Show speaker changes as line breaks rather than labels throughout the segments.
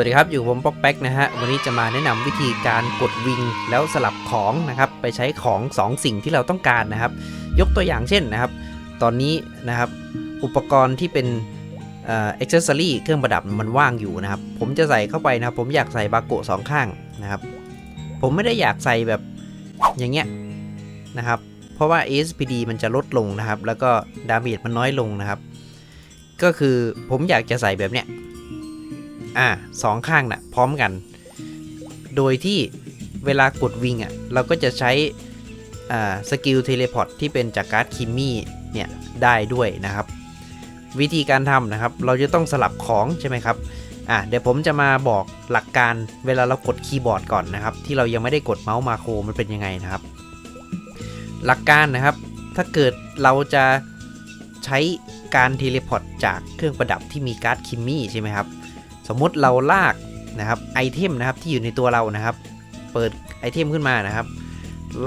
วัสดีครับ อยู่ผมป๊อกแป๊กนะฮะ วันนี้จะมาแนะนำวิธีการกดวิงแล้วสลับของนะครับ ไปใช้ของ 2 สิ่งที่เราต้องการนะครับ ยกตัวอย่างเช่นนะครับ ตอนนี้นะครับ อุปกรณ์ที่เป็นเอ่อ accessory เครื่องประดับมันว่างอยู่นะครับ ผมจะใส่เข้าไปนะครับ ผมอยากใส่บาโกะสองข้างนะครับ ผมไม่ได้อยากใส่แบบอย่างเงี้ยนะครับ เพราะว่า ASPD มันจะลดลงนะครับ แล้วก็ดาเมจมันน้อยลงนะครับ ก็คือผมอยากจะใส่แบบเนี้ย อ่าสองข้างนะ่ะพร้อมกัน โดยที่เวลากดวิงอะเราก็จะใช้อ่าสกิลเทเลพอร์ตที่เป็นจากการ์ดคิมมี่เนี่ยได้ด้วยนะครับ วิธีการทำนะครับ เราจะต้องสลับของใช่ไหมครับอะเดี๋ยวผมจะมาบอกหลักการเวลาเรากดคีย์บอร์ดก่อนนะครับ ที่เรายังไม่ได้กดเมาส์มาโครมันเป็นยังไงนะครับ หลักการนะครับ ถ้าเกิดเราจะใช้การเทเลพอร์ตจากเครื่องประดับที่มีการ์ดคิมมี่ใช่ไหมครับ สมมุติเราลากนะครับไอเทมนะครับที่อยู่ในตัวเรานะครับ เปิดไอเทมขึ้นมานะครับ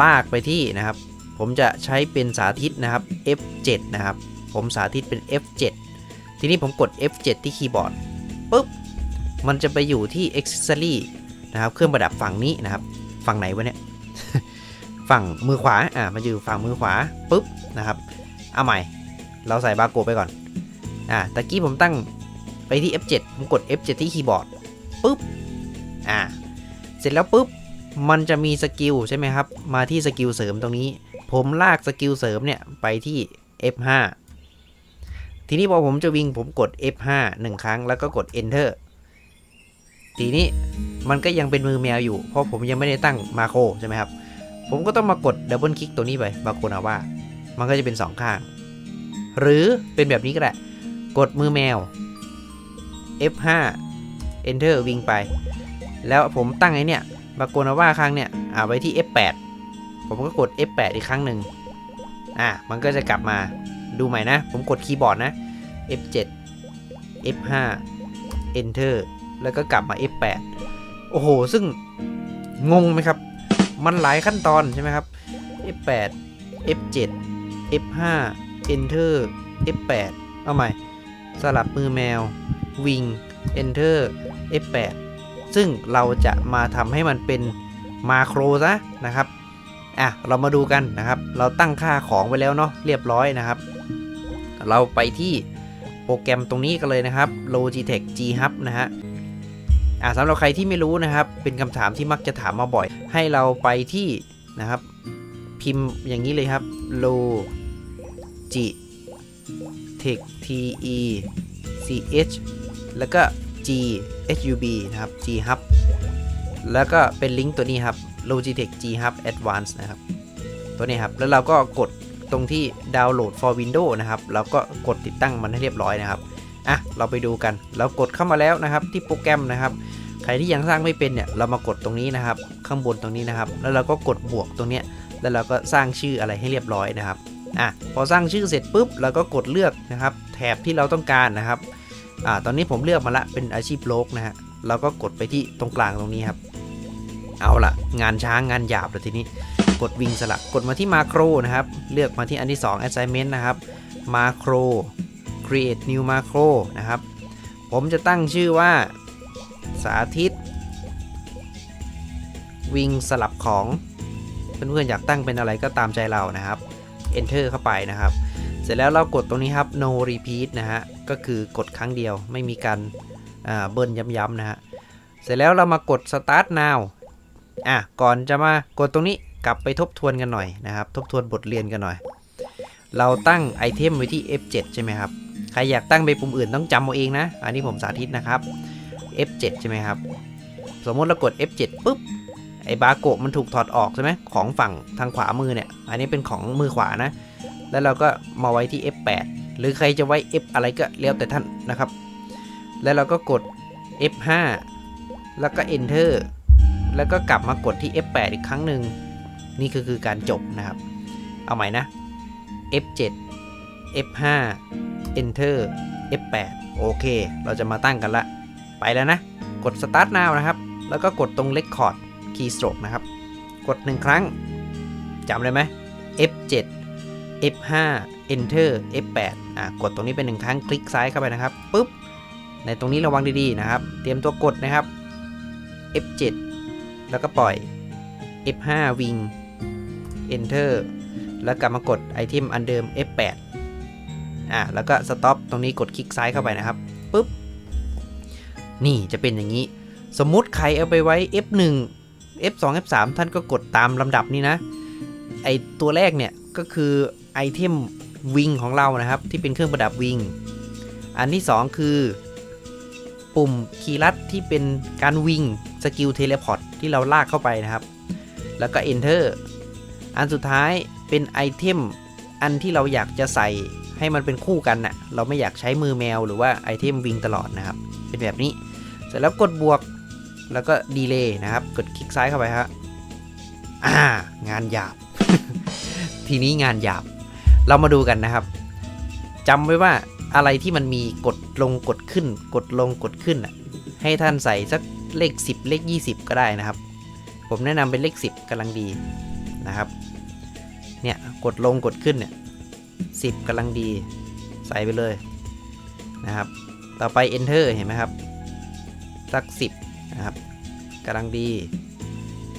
ลากไปที่นะครับ ผมจะใช้เป็นสาธิตนะครับ F7 นะครับ ผมสาธิตเป็น F7 ทีนี้ผมกด F7 ที่คีย์บอร์ดปุ๊บมันจะไปอยู่ที่ Accessory นะครับ เครื่องประดับฝั่งนี้นะครับ ฝั่งไหนวะเนี่ย ฝั่งมือขวา อ่ามาอยู่ฝั่งมือขวาปุ๊บนะครับ เอาใหม่ เราใส่บาโกไปก่อน อ่า ตะกี้ผมตั้ง ที่ F7 ผมกด F7 ที่คีย์บอร์ดปุ๊บอ่าเสร็จแล้วปุ๊บมันจะมีสกิลใช่ไหมครับ มาที่สกิลเสริมตรงนี้ ผมลากสกิลเสริมเนี่ยไปที่ F5 ทีนี้พอผมจะวิ่งผมกด F5 1 ครั้งแล้วก็กด Enter ทีนี้มันก็ยังเป็นมือแมวอยู่ เพราะผมยังไม่ได้ตั้งมาโครใช่ไหมครับ ผมก็ต้องมากดดับเบิลคลิกตัวนี้ไปบาโคนาว่า มันก็จะเป็น 2 ข้าง หรือเป็นแบบนี้ก็ได้ กดมือแมว F5 Enter วิ่งไป แล้วผมตั้งไอ้เนี่ยบาโกนาว่าครั้งเนี่ยอ่าไว้ที่ F8 ผมก็กด F8 อีกครั้งหนึ่งอะมันก็จะกลับมาดูใหม่นะ ผมกดคีย์บอร์ดนะ F7 F5 Enter แล้วก็กลับมา F8 โอ้โห ซึ่งงงไหมครับ มันหลายขั้นตอนใช่ไหมครับ F8 F7 F5 Enter F8 เอาใหม่ สลับมือแมว วิง Enter F8 ซึ่งเราจะมาทำให้มันเป็นมาโครซะนะครับ อะ เรามาดูกันนะครับ เราตั้งค่าของไว้แล้วเนาะเรียบร้อยนะครับ เราไปที่โปรแกรมตรงนี้กันเลยนะครับ Logitech G Hub นะฮะอะสำหรับใครที่ไม่รู้นะครับ เป็นคำถามที่มักจะถามมาบ่อย ให้เราไปที่นะครับ พิมพ์อย่างนี้เลยครับ Logitech T E C H แล้วก็ G H U B นะครับ G Hub แล้วก็เป็นลิงก์ตัวนี้ครับ Logitech G Hub Advanced นะครับ ตัวนี้ครับ แล้วเราก็กดตรงที่ดาวน์โหลด for Windows นะครับ เราก็กดติดตั้งมันให้เรียบร้อยนะครับ อะ เราไปดูกัน เรากดเข้ามาแล้วนะครับ ที่โปรแกรมนะครับ ใครที่ยังสร้างไม่เป็นเนี่ย เรามากดตรงนี้นะครับ ข้างบนตรงนี้นะครับ แล้วเราก็กดบวกตรงเนี้ย แล้วเราก็สร้างชื่ออะไรให้เรียบร้อยนะครับ อะ พอสร้างชื่อเสร็จปุ๊บ เราก็กดเลือกนะครับ แถบที่เราต้องการนะครับ อ่าตอนนี้ผมเลือกมาละเป็นอาชีพโลกนะฮะเราก็กดไปที่ตรงกลางตรงนี้ครับ เอาละงานช้างงานหยาบเลยทีนี้ กดวิงสลับกดมาที่มาโครนะครับ เลือกมาที่อันที่ 2 assignment นะครับมาโคร create new macro นะครับ ผมจะตั้งชื่อว่าสาธิต วิงสลับของ เพื่อนๆอยากตั้งเป็นอะไรก็ตามใจเรานะครับ enter เข้าไปนะครับ เสร็จแล้วเรากดตรงนี้ครับ no repeat นะฮะ ก็คือกดครั้งเดียวไม่มีการเบิ้ลย้ำๆนะฮะ เสร็จแล้วเรามากด start now อะก่อนจะมากดตรงนี้กลับไปทบทวนกันหน่อยนะครับ ทบทวนบทเรียนกันหน่อย เราตั้งไอเทมไว้ที่ F7 ใช่ไหมครับ ใครอยากตั้งไปปุ่มอื่นต้องจำเอาเองนะ อันนี้ผมสาธิตนะครับ F7 ใช่ไหมครับ สมมติเรากด F7 ปุ๊บไอบาโกะมันถูกถอดออกใช่ไหมของฝั่งทางขวามือเนี่ย อันนี้เป็นของมือขวานะ แล้วเราก็มาไว้ที่ F8 หรือใครจะไว้ F อะไรก็แล้วแต่ท่านนะครับ แล้วเราก็กด F5 แล้วก็ Enter แล้วก็กลับมากดที่ F8 อีกครั้งหนึ่งนี่คือคือการจบนะครับ เอาใหม่นะ F7 F5 Enter F8 โอเค เราจะมาตั้งกันละ ไปแล้วนะ กด Start Now นะครับ แล้วก็กดตรง Record Keystroke นะครับ กด 1 ครั้งจำเลยไหม F7 F5 Enter F8 อะกดตรงนี้เป็น1ครั้งคลิกซ้ายเข้าไปนะครับปุ๊บในตรงนี้ระวังดีๆนะครับ เตรียมตัวกดนะครับ F7 แล้วก็ปล่อย F5 วิ่ง Enter แล้วกลับมากดไอเทมอันเดิม F8 อะแล้วก็ Stop ตรงนี้กดคลิกซ้ายเข้าไปนะครับปุ๊บนี่จะเป็นอย่างนี้ สมมุติใครเอาไปไว้ F1 F2 F3 ท่านก็กดตามลำดับนี้นะ ไอตัวแรกเนี่ยก็คือ ไอเทมวิงของเรานะครับ ที่เป็นเครื่องประดับวิง อันที่ 2 คือ ปุ่มคีย์ลัดที่เป็นการวิงสกิลเทเลพอร์ตที่เราลากเข้าไปนะครับ แล้วก็ Enter อันสุดท้ายเป็นไอเทมอันที่เราอยากจะใส่ให้มันเป็นคู่กันน่ะเราไม่อยากใช้มือแมวหรือว่าไอเทมวิงตลอดนะครับ เป็นแบบนี้ เสร็จแล้วกดบวกแล้วก็ดีเลย์นะครับ กดคลิกซ้ายเข้าไปฮะอ่างานหยาบ ทีนี้งานหยาบ เรามาดูกันนะครับจำไว้ว่าอะไรที่มันมีกดลงกดขึ้น กดลงกดขึ้นอะให้ท่านใส่สักเลข 10 เลข 20 ก็ได้นะครับ ผมแนะนำเป็นเลข 10กำลังดีนะครับเนี่ยกดลงกดขึ้นเนี่ย10กำลังดีใส่ไปเลยนะครับ ต่อไป enter เห็นไหมครับ สัก 10นะครับกำลังดี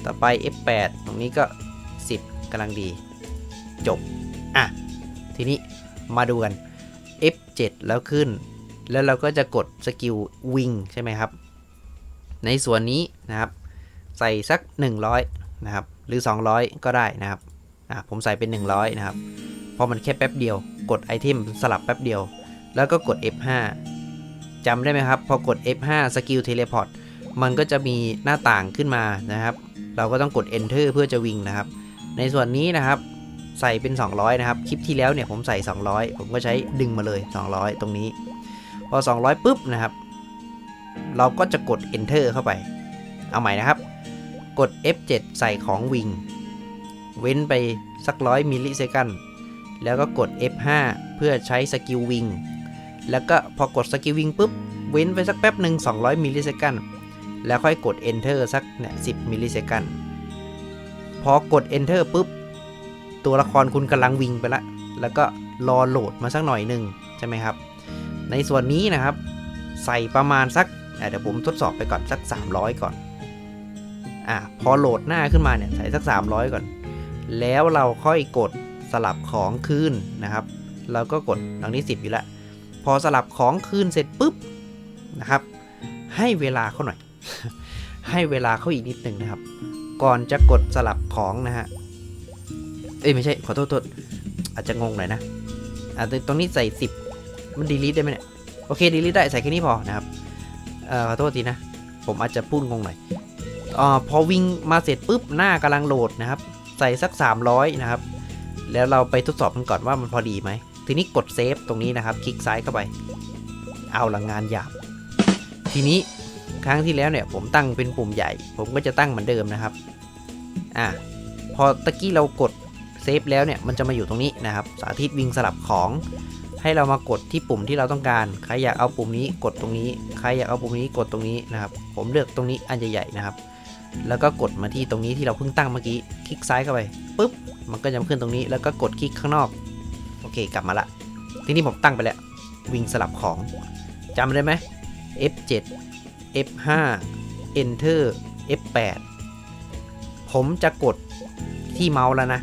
ต่อไป F8 ตรงนี้ก็ 10กำลังดี จบ อะ ทีนี้มาดูกัน F7 แล้วขึ้น แล้วเราก็จะกดสกิลวิงใช่ไหมครับ ในส่วนนี้นะครับ ใส่สัก 100 นะครับ หรือ 200 ก็ได้นะครับผมใส่เป็น 100 นะครับ เพราะมันแค่แป๊บเดียว กดไอเทมสลับแป๊บเดียว แล้วก็กด F5 จำได้ไหมครับ พอกด F5 สกิลเทเลพอร์ตมันก็จะมีหน้าต่างขึ้นมานะครับ เราก็ต้องกด Enter เพื่อจะวิ่งนะครับ ในส่วนนี้นะครับ ใส่เป็น 200 นะครับ คลิปที่แล้วเนี่ยผมใส่ 200 ผมก็ใช้ดึงมาเลย 200 ตรงนี้ พอ 200 ปุ๊บนะครับ เราก็จะกด Enter เข้าไป เอาใหม่นะครับ กด F7 ใส่ของวิง เว้นไปสักร้อยมิลลิเซคันแล้วก็กด F5 เพื่อใช้สกิลวิง แล้วก็พอกดสกิลวิงปุ๊บ เว้นไปสักแป๊บหนึ่ง200มิลลิเซคันแล้วค่อยกด Enter สักเนี่ย10มิลลิเซคันพอกด Enter ปุ๊บ ตัวละครคุณกำลังวิ่งไปละ แล้วก็รอโหลดมาสักหน่อยหนึ่งใช่ไหมครับ ในส่วนนี้นะครับ ใส่ประมาณสักเดี๋ยวผมทดสอบไปก่อนสัก 300 ก่อนอะพอโหลดหน้าขึ้นมาเนี่ยใส่สัก 300 ก่อน แล้วเราค่อยกดสลับของคืนนะครับ เราก็กดตรงนี้ 10 อยู่แล้วพอสลับของคืนเสร็จปุ๊บนะครับ ให้เวลาเขาหน่อย ให้เวลาเขาอีกนิดหนึ่งนะครับ ก่อนจะกดสลับของนะฮะ เอ้ยไม่ใช่ขอโทษโทษอาจจะงงหน่อยนะอ่าตรงนี้ใส่ 10 มันดีลิทได้ไหมเนี่ยโอเคดีลิทได้ใส่แค่นี้พอนะครับเอ่อขอโทษทีนะ ผมอาจจะพูดงงหน่อยอ่าพอวิ่งมาเสร็จปุ๊บหน้ากำลังโหลดนะครับ ใส่สัก 300 นะครับ แล้วเราไปทดสอบกันก่อนว่ามันพอดีไหมทีนี้กดเซฟตรงนี้นะครับ คลิกซ้ายเข้าไป เอาละงานหยาบ ทีนี้ครั้งที่แล้วเนี่ยผมตั้งเป็นปุ่มใหญ่ ผมก็จะตั้งเหมือนเดิมนะครับ อะพอตะกี้เรากด เซฟแล้วเนี่ยมันจะมาอยู่ตรงนี้นะครับ สาธิตวิ่งสลับของให้เรามากดที่ปุ่มที่เราต้องการ ใครอยากเอาปุ่มนี้กดตรงนี้ ใครอยากเอาปุ่มนี้กดตรงนี้นะครับ ผมเลือกตรงนี้อันใหญ่ๆนะครับ แล้วก็กดมาที่ตรงนี้ที่เราเพิ่งตั้งเมื่อกี้ คลิกซ้ายเข้าไปปุ๊บ มันก็จะขึ้นตรงนี้ แล้วก็กดคลิกข้างนอก โอเค กลับมาละ ทีนี้ผมตั้งไปแล้ว วิ่งสลับของจำได้ไหม F7 F5 Enter F8 ผมจะกดที่เมาส์แล้วนะ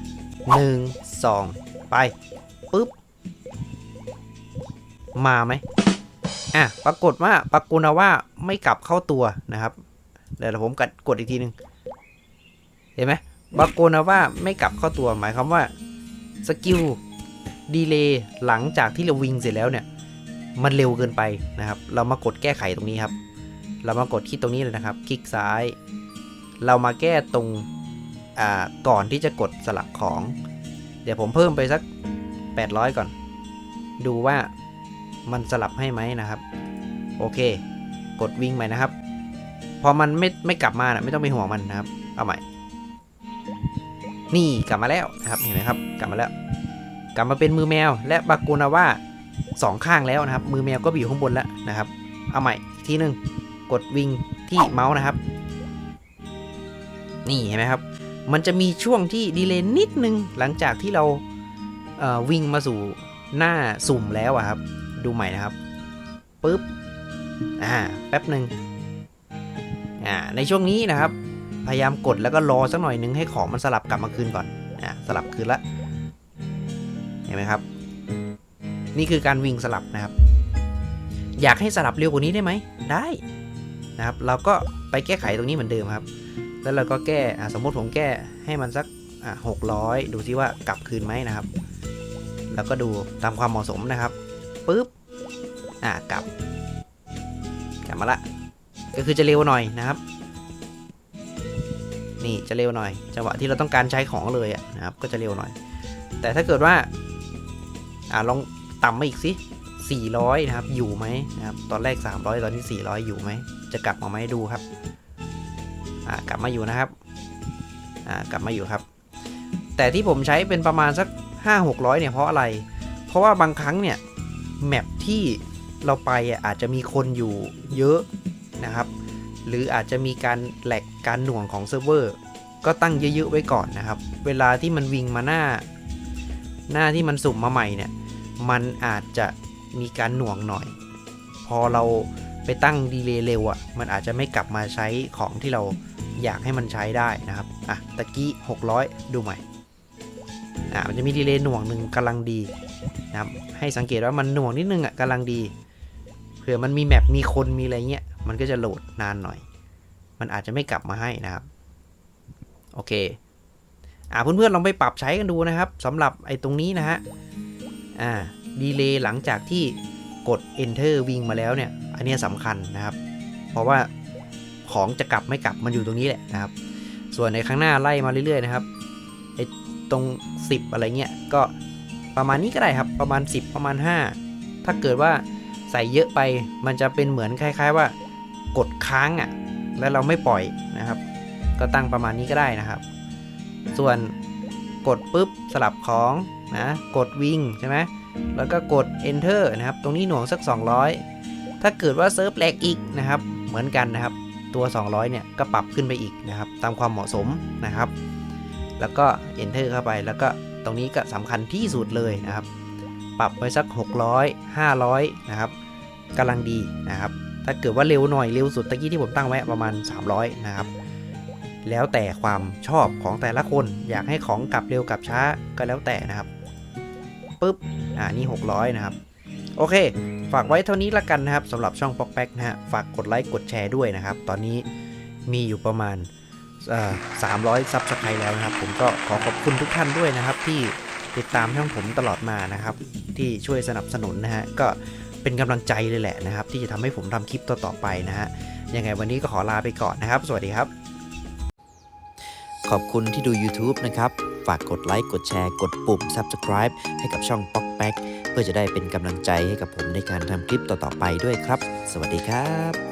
1 2 ไปปุ๊บ มาไหมอะ ปรากฏว่าปรากฏว่าไม่กลับเข้าตัวนะครับ เดี๋ยวผมกดกดอีกทีหนึ่งเห็นไหมปรากฏว่าไม่กลับเข้าตัว หมายความว่าสกิลดีเลย์หลังจากที่เราวิ่งเสร็จแล้วเนี่ย มันเร็วเกินไปนะครับ เรามากดแก้ไขตรงนี้ครับ เรามากดที่ตรงนี้เลยนะครับ คลิกซ้าย เรามาแก้ตรง ก่อนที่จะกดสลับของ เดี๋ยวผมเพิ่มไปสัก 800 ก่อน ดูว่ามันสลับให้ไหมนะครับ โอเค กดวิ่งใหม่นะครับ พอมันไม่ไม่กลับมานะไม่ต้องไปห่วงมันนะครับ เอาใหม่ นี่กลับมาแล้วนะครับ เห็นไหมครับ กลับมาแล้ว กลับมาเป็นมือแมว และบากูนาว่าสองข้างแล้วนะครับ มือแมวก็อยู่ข้างบนแล้วนะครับ เอาใหม่อีกทีหนึ่งกดวิ่งที่เมาส์นะครับ นี่เห็นไหมครับ มันจะมีช่วงที่ดีเลย์นิดนึง หลังจากที่เราเวิ่งมาสู่หน้าสุ่มแล้วอะครับ ดูใหม่นะครับปุ๊บอ่าแป๊บหนึ่งอ่าในช่วงนี้นะครับ พยายามกดแล้วก็รอสักหน่อยนึงให้ของมันสลับกลับมาคืนก่อนอ่าสลับคืนละเห็นไหมครับ นี่คือการวิ่งสลับนะครับ อยากให้สลับเร็วกว่านี้ได้ไหมได้นะครับ เราก็ไปแก้ไขตรงนี้เหมือนเดิมครับ แล้วเราก็แก้สมมติผมแก้ให้มันสักหกร้อยดูซิว่ากลับคืนไหมนะครับ แล้วก็ดูตามความเหมาะสมนะครับปุ๊บอ่ากลับ กลับมาละ ก็คือจะเร็วหน่อยนะครับ นี่จะเร็วหน่อย จังหวะที่เราต้องการใช้ของเลยอะนะครับ ก็จะเร็วหน่อย แต่ถ้าเกิดว่าอ่าลองต่ำมาอีกสิ400 นะครับ อยู่ไหมนะครับ ตอนแรก 300 ตอนนี้ 400 อยู่ไหม จะกลับมาไหมดูครับ กลับมาอยู่นะครับกลับมาอยู่ครับ แต่ที่ผมใช้เป็นประมาณสัก 5 600เนี่ยเพราะอะไร เพราะว่าบางครั้งเนี่ยแมปที่เราไปอะอาจจะมีคนอยู่เยอะนะครับ หรืออาจจะมีการแหลกการหน่วงของเซิร์ฟเวอร์ก็ตั้งเยอะๆไว้ก่อนนะครับ เวลาที่มันวิ่งมาหน้า หน้าที่มันสุ่มมาใหม่เนี่ย มันอาจจะมีการหน่วงหน่อย พอเราไปตั้งดีเลย์เร็วอะ่ะ มันอาจจะไม่กลับมาใช้ของที่เรา อยากให้มันใช้ได้นะครับ อะตะกี้ 600 ดูใหม่ อะมันจะมีดีเลย์หน่วงหนึ่งกำลังดีนะครับ ให้สังเกตว่ามันหน่วงนิดนึงอะกำลังดี เผื่อมันมีแมปมีคนมีอะไรเงี้ย มันก็จะโหลดนานหน่อย มันอาจจะไม่กลับมาให้นะครับ โอเค อ่าเพื่อนๆลองไปปรับใช้กันดูนะครับสำหรับไอ้ตรงนี้นะฮะ อ่าดีเลย์หลังจากที่กด enter วิ่งมาแล้วเนี่ย อันเนี้ยสำคัญนะครับ เพราะว่า ของจะกลับไม่กลับมันอยู่ตรงนี้แหละนะครับ ส่วนในข้างหน้าไล่มาเรื่อยๆนะครับไอ้ตรง 10 อะไรเงี้ยก็ประมาณนี้ก็ได้ครับประมาณ 10 ประมาณ 5 ถ้าเกิดว่าใส่เยอะไปมันจะเป็นเหมือนคล้าย ๆ ว่ากดค้างอะ่ะแล้วเราไม่ปล่อยนะครับ ก็ตั้งประมาณนี้ก็ได้นะครับ ส่วนกดปุ๊บสลับของนะกดวิ่งใช่ไหมแล้วก็กด enter นะครับ ตรงนี้หน่วงสัก 200 ถ้าเกิดว่าเซิร์ฟแลกอีกนะครับ เหมือนกันนะครับ ตัว 200 เนี่ย ก็ปรับขึ้นไปอีกนะครับ ตามความเหมาะสมนะครับ แล้วก็ enter เข้าไป แล้วก็ตรงนี้ก็สำคัญที่สุดเลยนะครับ ปรับไปสัก 600 500 นะครับกำลังดีนะครับ ถ้าเกิดว่าเร็วหน่อยเร็วสุดตะกี้ที่ผมตั้งไว้ประมาณ 300 นะครับ แล้วแต่ความชอบของแต่ละคน อยากให้ของกลับเร็วกลับช้าก็แล้วแต่นะครับปุ๊บ อ่า นี่ 600 นะครับ โอเค ฝากไว้เท่านี้ละกันนะครับสำหรับช่องป๊อกแป๊กนะฮะ ฝากกดไลค์กดแชร์ด้วยนะครับ ตอนนี้มีอยู่ประมาณเอ่อ300ซับสไครต์แล้วนะครับ ผมก็ขอขอบคุณทุกท่านด้วยนะครับ ที่ติดตามช่องผมตลอดมานะครับ ที่ช่วยสนับสนุนนะฮะ ก็เป็นกำลังใจเลยแหละนะครับ ที่จะทำให้ผมทำคลิปต่อๆไปนะฮะยังไงวันนี้ก็ขอลาไปก่อนนะครับ สวัสดีครับ
ขอบคุณที่ดู YouTube นะครับ ฝากกดไลค์กดแชร์กดปุ่ม Subscribe ให้กับช่อง p o k p a c เพื่อจะได้เป็นกำลังใจให้กับผมในการทำคลิปต่อๆไปด้วยครับ สวัสดีครับ